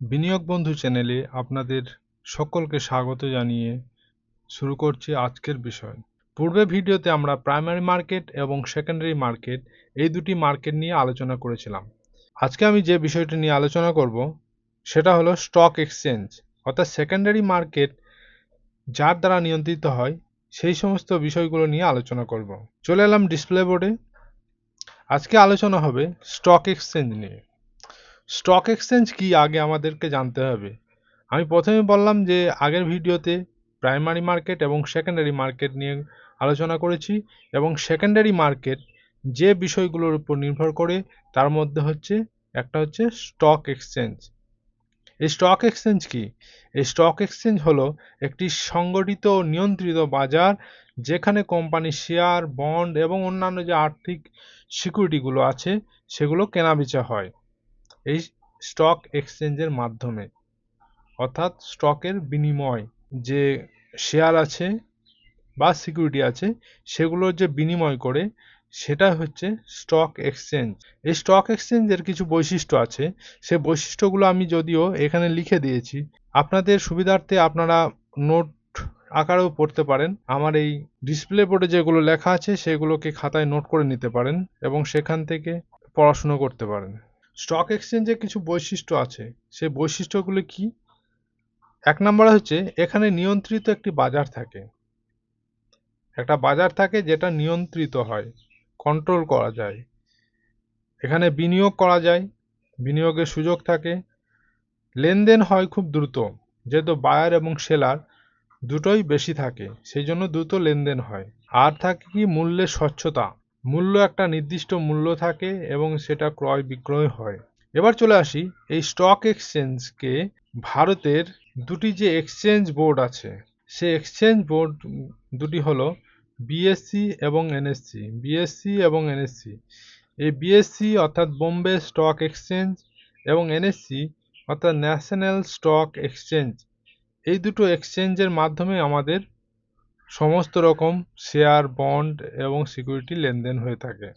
বিনিয়োগ বন্ধু চ্যানেলে আপনাদের সকলকে স্বাগত জানিয়ে শুরু করছি আজকের বিষয়। পূর্বে ভিডিওতে আমরা প্রাইমারি মার্কেট এবং সেকেন্ডারি মার্কেট এই দুটি মার্কেট নিয়ে আলোচনা করেছিলাম। আজকে আমি যে বিষয়টি নিয়ে আলোচনা করব, সেটা হলো স্টক এক্সচেঞ্জ অর্থাৎ সেকেন্ডারি মার্কেট যার দ্বারা নিয়ন্ত্রিত হয়, সেই সমস্ত বিষয়গুলো নিয়ে আলোচনা করব। চলে এলাম ডিসপ্লে বোর্ডে আজকে আলোচনা হবে স্টক এক্সচেঞ্জ নিয়ে। স্টক এক্সচেঞ্জ কি আগে আমাদেরকে জানতে হবে। আমি প্রথমে বললাম যে, আগের ভিডিওতে প্রাইমারি মার্কেট এবং সেকেন্ডারি মার্কেট নিয়ে আলোচনা করেছি এবং সেকেন্ডারি মার্কেট যে বিষয়গুলোর উপর নির্ভর করে তার মধ্যে হচ্ছে, একটা হচ্ছে স্টক এক্সচেঞ্জ এই স্টক এক্সচেঞ্জ কি? এই স্টক এক্সচেঞ্জ হলো একটি সংগঠিত ও নিয়ন্ত্রিত বাজার যেখানে কোম্পানির শেয়ার বন্ড এবং অন্যান্য যে আর্থিক সিকিউরিটিগুলো আছে, সেগুলো কেনাবেচা হয়। এই স্টক এক্সচেঞ্জের মাধ্যমে। অর্থাৎ স্টকের বিনিময় যে শেয়ার আছে বা সিকিউরিটি আছে সেগুলোর যে বিনিময় করে, সেটা হচ্ছে স্টক এক্সচেঞ্জ এই স্টক এক্সচেঞ্জের কিছু বৈশিষ্ট্য আছে। সে বৈশিষ্ট্যগুলো আমি যদিও এখানে লিখে দিয়েছি। আপনাদের সুবিধার্থে আপনারা নোট আকারেও পড়তে পারেন। আমার এই ডিসপ্লে বোর্ডে যেগুলো লেখা আছে, সেগুলোকে খাতায় নোট করে নিতে পারেন এবং সেখান থেকে পড়াশুনো করতে পারেন। স্টক এক্সচেঞ্জে কিছু বৈশিষ্ট্য আছে। সেই বৈশিষ্ট্যগুলো কি? এক নম্বরে হচ্ছে, এখানে নিয়ন্ত্রিত একটি বাজার থাকে। একটা বাজার থাকে যেটা নিয়ন্ত্রিত হয় কন্ট্রোল করা যায়। এখানে বিনিয়োগ করা যায়, বিনিয়োগের সুযোগ থাকে। লেনদেন হয় খুব দ্রুত, যেহেতু বায়ার এবং সেলার দুটোই বেশি থাকে, সেই জন্য দ্রুত লেনদেন হয়। আর থাকে কি? মূল্যের স্বচ্ছতা। মূল্য একটা নির্দিষ্ট মূল্য থাকে এবং সেটা ক্রয় বিক্রয় হয়। এবার চলে আসি এই স্টক এক্সচেঞ্জকে ভারতের দুটি যে এক্সচেঞ্জ বোর্ড আছে, সে এক্সচেঞ্জ বোর্ড দুটি হলো বিএসসি এবং এনএসসি বিএসসি এবং এনএসসি এই বিএসসি অর্থাৎ বোম্বে স্টক এক্সচেঞ্জ এবং এনএসসি অর্থাৎ ন্যাশনাল স্টক এক্সচেঞ্জ এই দুটো এক্সচেঞ্জের মাধ্যমে আমাদের সমস্ত রকম শেয়ার, বন্ড এবং সিকিউরিটি লেনদেন হয়ে থাকে।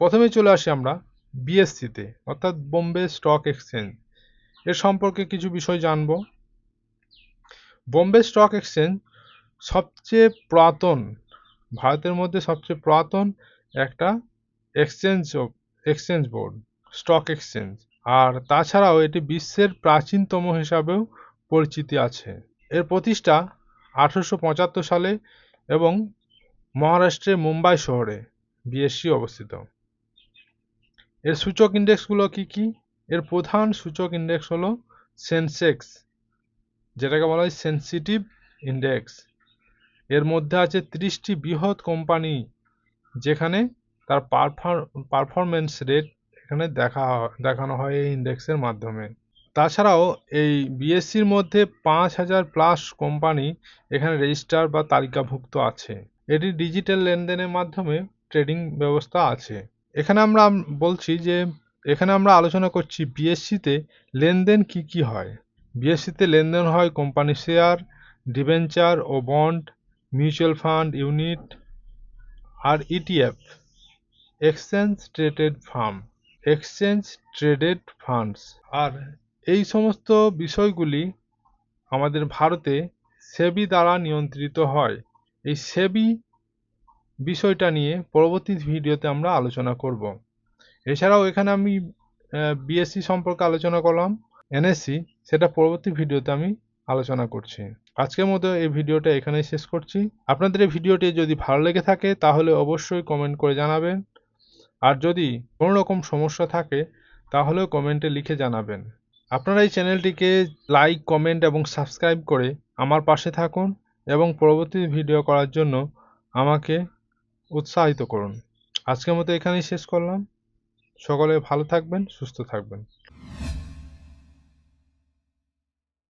প্রথমে চলে আসি আমরা বিএসসিতে অর্থাৎ বোম্বে স্টক এক্সচেঞ্জ। এর সম্পর্কে কিছু বিষয় জানব। বোম্বে স্টক এক্সচেঞ্জ সবচেয়ে পুরাতন, ভারতের মধ্যে সবচেয়ে পুরাতন একটা exchange exchange board, stock exchange. আর তাছাড়াও এটি বিশ্বের প্রাচীনতম হিসাবেও পরিচিতি আছে। এর প্রতিষ্ঠা আঠেরোশো পঁচাত্তর সালে এবং মহারাষ্ট্রের মুম্বাই শহরে বিএসসি অবস্থিত। এর সূচক ইন্ডেক্সগুলো কি কি? এর প্রধান সূচক ইন্ডেক্স হলো সেন্সেক্স, যেটাকে বলা হয় সেন্সিটিভ ইন্ডেক্স। এর মধ্যে আছে ত্রিশটি বৃহৎ কোম্পানি, যেখানে তার পারফরমেন্স রেট এখানে দেখা, দেখানো হয় এই ইন্ডেক্সের মাধ্যমে। তাছাড়াও এই বিএসসির মধ্যে পাঁচ হাজার প্লাস কোম্পানি এখানে রেজিস্টার বা তালিকাভুক্ত আছে। এটি ডিজিটাল লেনদেনের মাধ্যমে ট্রেডিং ব্যবস্থা আছে। এখানে আমরা বলছি যে, এখানে আমরা আলোচনা করছি বিএসসিতে লেনদেন কি কি হয়। বিএসসিতে লেনদেন হয় কোম্পানি শেয়ার ডিবেঞ্চার ও বন্ড মিউচুয়াল ফান্ড ইউনিট আর ETF exchange traded firm exchange traded funds আর এই সমস্ত বিষয়গুলি আমাদের ভারতে সেবি দ্বারা নিয়ন্ত্রিত হয়। এই সেবি বিষয়টা নিয়ে পরবর্তী ভিডিওতে আমরা আলোচনা করব। এছাড়াও এখানে আমি বিএসসি সম্পর্কে আলোচনা করলাম এনএসসি সেটা পরবর্তী ভিডিওতে আমি আলোচনা করছি। আজকের মতো এই ভিডিওটা এখানেই শেষ করছি। আপনাদের এই ভিডিওটি যদি ভালো লেগে থাকে, তাহলে অবশ্যই কমেন্ট করে জানাবেন। আর যদি কোনো রকম সমস্যা থাকে, তাহলেও কমেন্টে লিখে জানাবেন। আপনারা এই চ্যানেলটিকে লাইক, কমেন্ট এবং সাবস্ক্রাইব করে আমার পাশে থাকুন এবং পরবর্তী ভিডিও করার জন্য আমাকে উৎসাহিত করুন। আজকের মতো এখানেই শেষ করলাম। সকলে ভালো থাকবেন, সুস্থ থাকবেন।